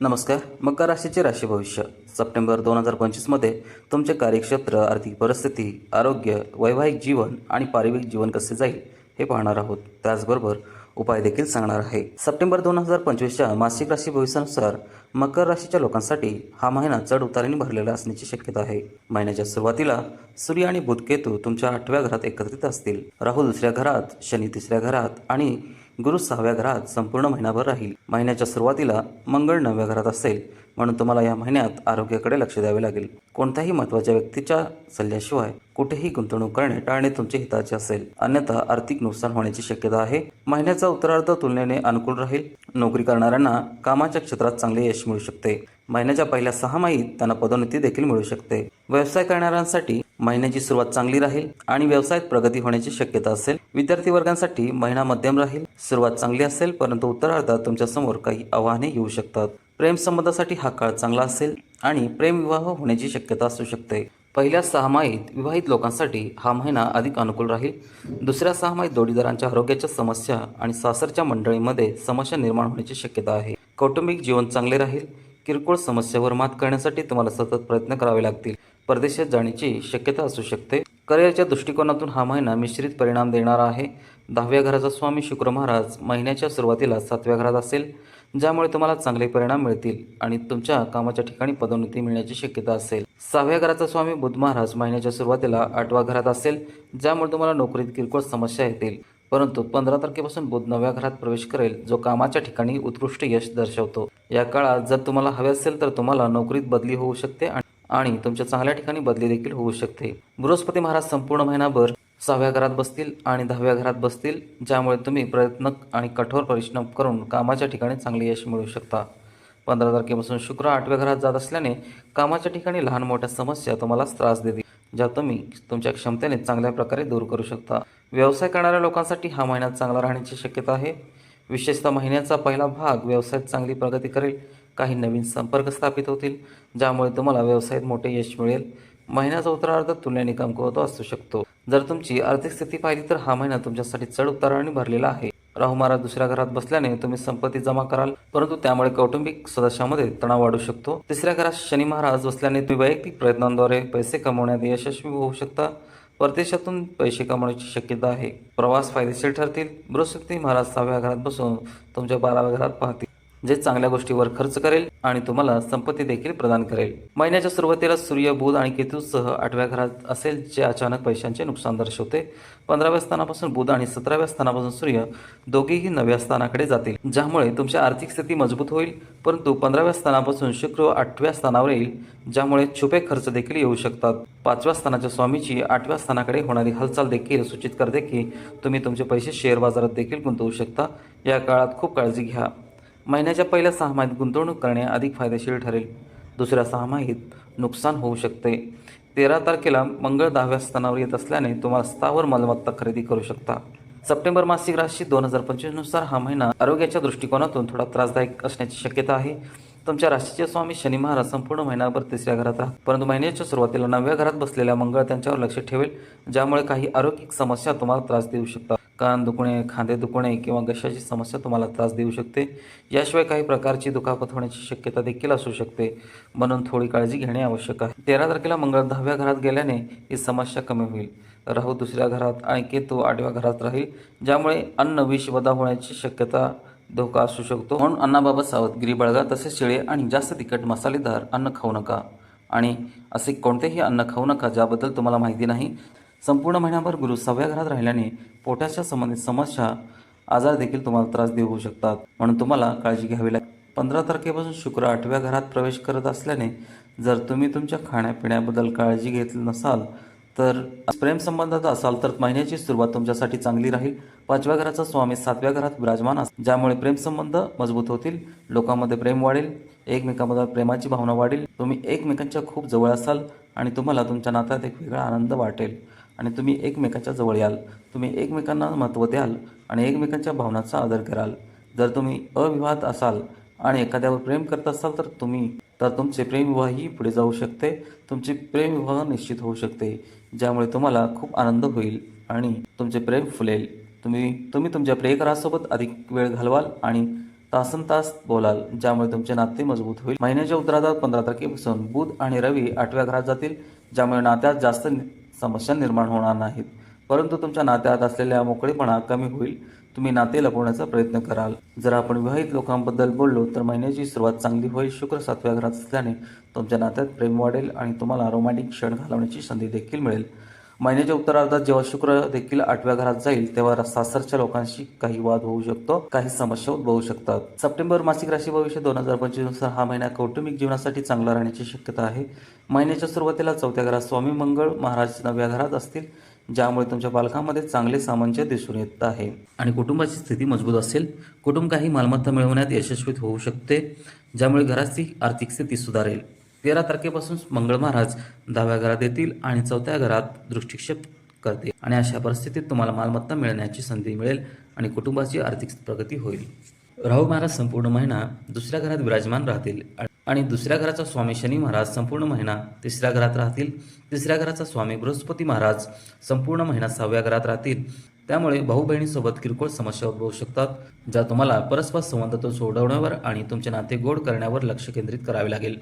नमस्कार मकर राशीचे राशी भविष्य सप्टेंबर दोन हजार पंचवीसमध्ये तुमचे कार्यक्षेत्र आर्थिक परिस्थिती आरोग्य वैवाहिक जीवन आणि पारिवारिक जीवन कसे जाईल हे पाहणार आहोत. त्याचबरोबर उपाय देखील सांगणार आहे. सप्टेंबर दोन हजार पंचवीसच्या मासिक राशी भविष्यानुसार मकर राशीच्या लोकांसाठी हा महिना चढ उतारीने भरलेला असण्याची शक्यता आहे. महिन्याच्या सुरुवातीला सूर्य आणि बुधकेतू तुमच्या आठव्या घरात एकत्रित असतील. राहू दुसऱ्या घरात शनी तिसऱ्या घरात आणि गुरु सहाव्या घरात संपूर्ण महिनाभर राहील. महिन्याच्या सुरुवातीला मंगळ नवव्या घरात असेल म्हणून तुम्हाला या महिन्यात आरोग्याकडे लक्ष द्यावे लागेल. कोणत्याही महत्त्वाच्या व्यक्तीच्या सल्ल्याशिवाय कुठेही गुंतवणूक करणे टाळणे तुमचे हिताचे असेल. अन्यथा आर्थिक नुकसान होण्याची शक्यता आहे. महिन्याचा उत्तरार्ध तुलनेने अनुकूल राहील. नोकरी करणाऱ्यांना कामाच्या क्षेत्रात चांगले यश मिळू शकते. महिन्याच्या पहिल्या सहा माहीत त्यांना पदोन्नती देखील मिळू शकते. व्यवसाय करणाऱ्यांसाठी महिन्याची सुरुवात चांगली राहील आणि व्यवसायात प्रगती होण्याची शक्यता असेल. विद्यार्थी वर्गांसाठी महिना मध्यम राहील. सुरुवात चांगली असेल परंतु उत्तरार्धात तुमच्यासमोर काही आव्हाने येऊ शकतात. प्रेम संबंधासाठी हा काळ चांगला असेल आणि प्रेमविवाह होण्याची शक्यता असू शकते. पहिल्या सहामाहीत विवाहित लोकांसाठी हा महिना अधिक अनुकूल राहील. दुसऱ्या सहामाहीत जोडीदारांच्या आरोग्याच्या समस्या आणि सासरच्या मंडळीमध्ये समस्या निर्माण होण्याची शक्यता आहे. कौटुंबिक जीवन चांगले राहील. किरकोळ समस्येवर मात करण्यासाठी तुम्हाला सतत प्रयत्न करावे लागतील. परदेशात जाण्याची शक्यता असू शकते. करिअरच्या दृष्टिकोनातून हा महिना मिश्रित परिणाम देणारा आहे. दहाव्या घराचा स्वामी शुक्र महाराज महिन्याच्या सुरुवातीला सातव्या घरात असेल ज्यामुळे तुम्हाला चांगले परिणाम मिळतील आणि तुमच्या कामाच्या ठिकाणी पदोन्नती मिळण्याची शक्यता असेल. सहाव्या घराचा स्वामी बुध महाराज महिन्याच्या सुरुवातीला आठव्या घरात असेल ज्यामुळे तुम्हाला नोकरीत किरकोळ समस्या येतील. परंतु पंधरा तारखेपासून बुध नव्या घरात प्रवेश करेल जो कामाच्या ठिकाणी उत्कृष्ट यश दर्शवतो. या काळात जर तुम्हाला हवे असेल तर तुम्हाला नोकरीत बदली होऊ शकते आणि तुमच्या चांगल्या ठिकाणी बदली देखील होऊ शकते. बृहस्पती महाराज संपूर्ण महिनाभर सहाव्या घरात बसतील आणि दहाव्या घरात बसतील ज्यामुळे तुम्ही प्रयत्न आणि कठोर परिश्रम करून कामाच्या ठिकाणी चांगले यश मिळवू शकता. पंधरा तारखेपासून शुक्र आठव्या घरात जात असल्याने कामाच्या ठिकाणी लहान मोठ्या समस्या तुम्हाला त्रास देतील. ज्या तुम्ही तुमच्या क्षमतेने चांगल्या प्रकारे दूर करू शकता. व्यवसाय करणाऱ्या लोकांसाठी हा महिना चांगला राहण्याची शक्यता आहे. विशेषतः महिन्याचा पहिला भाग व्यवसायात चांगली प्रगती करेल. काही नवीन संपर्क स्थापित होतील ज्यामुळे तुम्हाला व्यवसायात मोठे यश मिळेल. महिन्याचा उत्तरार्ध तुलनेने कमकुवतो असू शकतो. जर तुमची आर्थिक स्थिती पाहिली तर हा महिना तुमच्यासाठी चढ उताराने भरलेला आहे. राहू महाराज दुसऱ्या घरात बसल्याने तुम्ही संपत्ती जमा कराल. परंतु त्यामुळे कौटुंबिक सदस्यामध्ये तणाव वाढू शकतो. तिसऱ्या घरात शनी महाराज बसल्याने तुम्ही वैयक्तिक प्रयत्नांद्वारे पैसे कमवण्यात यशस्वी होऊ शकता. परदेशातून पैसे कमवण्याची शक्यता आहे. प्रवास फायदेशीर ठरतील. बृहस्पती महाराज सहाव्या घरात बसून तुमच्या बाराव्या घरात पाहतील. जे चांगल्या गोष्टीवर खर्च करेल आणि तुम्हाला संपत्ती देखील प्रदान करेल. महिन्याच्या सुरुवातीला सूर्य बुध आणि केतूसह आठव्या घरात असेल जे अचानक पैशांचे नुकसान दर्शवते. पंधराव्या स्थानापासून बुध आणि सतराव्या स्थानापासून सूर्य दोघेही नव्या स्थानाकडे जातील ज्यामुळे तुमची आर्थिक स्थिती मजबूत होईल. परंतु पंधराव्या स्थानापासून शुक्र आठव्या स्थानावर येईल ज्यामुळे छुपे खर्च देखील येऊ शकतात. पाचव्या स्थानाच्या स्वामीची आठव्या स्थानाकडे होणारी हालचाल देखील सूचित करते की तुम्ही तुमचे पैसे शेअर बाजारात देखील गुंतवू शकता. या काळात खूप काळजी घ्या. महिन्याच्या पहिल्या सहामाहीत गुंतवणूक करणे अधिक फायदेशीर ठरेल. दुसऱ्या सहामाहीत नुकसान होऊ शकते. तेरा तारखेला मंगळ दहाव्या स्थानावर येत असल्याने तुम्हाला स्थावर मालमत्ता खरेदी करू शकता. सप्टेंबर मासिक राशी दोन हजार पंचवीसनुसार हा महिना आरोग्याच्या दृष्टिकोनातून थोडा त्रासदायक असण्याची शक्यता आहे. तुमच्या राशीचे स्वामी शनी महाराज संपूर्ण महिनाभर तिसऱ्या घरात राहतात परंतु महिन्याच्या सुरुवातीला नवव्या घरात बसलेल्या मंगळ त्यांच्यावर लक्ष ठेवेल ज्यामुळे काही आरोग्य समस्या तुम्हाला त्रास देऊ शकतात. कान दुखणे खांदे दुखणे किंवा घशाची समस्या तुम्हाला त्रास देऊ शकते. याशिवाय काही प्रकारची दुखापत होण्याची शक्यता देखील असू शकते. म्हणून थोडी काळजी घेणे आवश्यक आहे. तेरा तारखेला मंगळ दहाव्या घरात गेल्याने ही समस्या कमी होईल. राहू दुसऱ्या घरात आणि केतू आठव्या घरात राहील ज्यामुळे अन्न विषवधा होण्याची शक्यता धोका असू शकतो. म्हणून अन्नाबाबत सावधगिरी बाळगा तसेच शिळे आणि जास्त तिखट मसालेदार अन्न खाऊ नका. आणि असे कोणतेही अन्न खाऊ नका ज्याबद्दल तुम्हाला माहिती नाही. संपूर्ण महिनाभर गुरु सहाव्या घरात राहिल्याने पोटाच्या संबंधित समस्या आजार देखील तुम्हाला त्रास देऊ शकतात. म्हणून तुम्हाला काळजी घ्यावी लागेल. पंधरा तारखेपासून शुक्र आठव्या घरात प्रवेश करत असल्याने जर तुम्ही तुमच्या खाण्यापिण्याबद्दल काळजी घेतली नसाल तर प्रेमसंबंधात असाल तर महिन्याची सुरुवात तुमच्यासाठी चांगली राहील. पाचव्या घराचा स्वामी सातव्या घरात विराजमान अस ज्यामुळे प्रेमसंबंध मजबूत होतील लोकांमध्ये प्रेम वाढेल एकमेकांमध्ये प्रेमाची भावना वाढेल. तुम्ही एकमेकांच्या खूप जवळ असाल आणि तुम्हाला तुमच्या नात्यात एक वेगळा आनंद वाटेल. आणि तुम्ही एकमेकांच्या जवळ याल. तुम्ही एकमेकांना महत्त्व द्याल आणि एकमेकांच्या भावनांचा आदर कराल. जर तुम्ही अविवाहात असाल आणि एखाद्यावर प्रेम करत असाल तर तुम्ही तर तुमचे प्रेमविवाहही पुढे जाऊ शकते. तुमचे प्रेमविवाह निश्चित होऊ शकते. ज्यामुळे तुम्हाला खूप आनंद होईल आणि तुमचे प्रेम फुलेल. तुम्ही तुम्ही तुमच्या प्रेयकरासोबत अधिक वेळ घालवाल आणि तासन तास बोलाल ज्यामुळे तुमचे नाते मजबूत होईल. महिन्याच्या उत्तरार्धात पंधरा तारखेपासून बुध आणि रवी आठव्या घरात जातील ज्यामुळे नात्यात जास्त समस्या निर्माण होणार नाहीत. परंतु तुमच्या नात्यात असलेल्या मोकळेपणा कमी होईल. तुम्ही नाते लपवण्याचा प्रयत्न कराल. जर आपण विवाहित लोकांबद्दल बोललो तर महिन्याची सुरुवात चांगली होईल शुक्र सातव्या घरात असल्याने तुमच्या नात्यात प्रेम वाढेल आणि तुम्हाला रोमॅटिक क्षण घालवण्याची संधी देखील मिळेल. महिन्याच्या उत्तरार्धात जेव्हा शुक्र देखील आठव्या घरात जाईल तेव्हा सासरच्या लोकांशी काही वाद होऊ शकतो काही समस्या उद्भवू शकतात. सप्टेंबर मासिक राशी भविष्य दोन हजार पंचवीसनुसार हा महिना कौटुंबिक जीवनासाठी चांगला राहण्याची शक्यता आहे. महिन्याच्या सुरुवातीला चौथ्या घरात स्वामी मंगळ महाराज नवव्या घरात असतील. ज्यामुळे तुमच्या पालकांमध्ये चांगले सामंजस्य दिसून येत आहे. आणि कुटुंबाची स्थिती मजबूत असेल कुटुंब काही मालमत्ता मिळवण्यात यशस्वी होऊ शकते ज्यामुळे घराची आर्थिक स्थिती सुधारेल. तेरा तारखेपासून मंगळ महाराज दहाव्या घरात येतील आणि चौथ्या घरात दृष्टिक्षेप करते आणि अशा परिस्थितीत तुम्हाला मालमत्ता मिळण्याची संधी मिळेल आणि कुटुंबाची आर्थिक प्रगती होईल. राहू महाराज संपूर्ण महिना दुसऱ्या घरात विराजमान राहतील. आणि दुसऱ्या घराचा स्वामी शनी महाराज संपूर्ण महिना तिसऱ्या घरात राहतील. तिसऱ्या घराचा स्वामी बृहस्पती महाराज संपूर्ण महिना सहाव्या घरात राहतील. त्यामुळे भाऊ बहिणीसोबत किरकोळ समस्या उद्भवू शकतात ज्या तुम्हाला परस्पर संबंध सोडवण्यावर आणि तुमचे नाते गोड करण्यावर लक्ष केंद्रित करावे लागेल.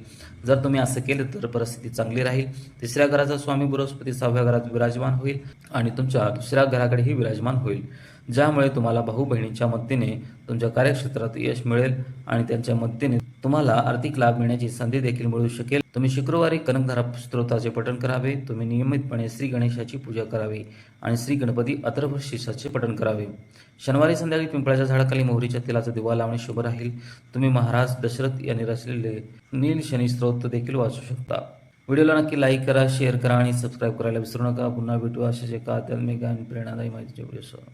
जर तुम्ही असं केलं तर परिस्थिती चांगली राहील. तिसऱ्या घराचा स्वामी बृहस्पती सहाव्या घरात विराजमान होईल आणि तुमच्या दुसऱ्या घराकडेही विराजमान होईल. ज्यामुळे तुम्हाला भाऊ बहिणींच्या मदतीने तुमच्या कार्यक्षेत्रात यश मिळेल आणि त्यांच्या मदतीने तुम्हाला आर्थिक लाभ मिळण्याची संधी देखील मिळू शकेल. तुम्ही शुक्रवारी कनकधारा स्तोत्राचे पठण करावे. तुम्ही नियमितपणे श्री गणेशाची पूजा करावी आणि श्री गणपती अथर्व शीर्षाचे पठण करावे. शनिवारी संध्याकाळी पिंपळाच्या झाडाखाली मोहरीच्या तेलाचा दिवा लावणे शुभ राहील. तुम्ही महाराज दशरथ यांनी रचलेले नील शनी स्त्रोत देखील वाचू शकता. व्हिडिओला नक्की लाईक करा शेअर करा आणि सबस्क्राईब करायला विसरू नका. पुन्हा भेटू अशाच एका आध्यात्मिक आणि प्रेरणादायी माहितीच्या व्हिडिओसह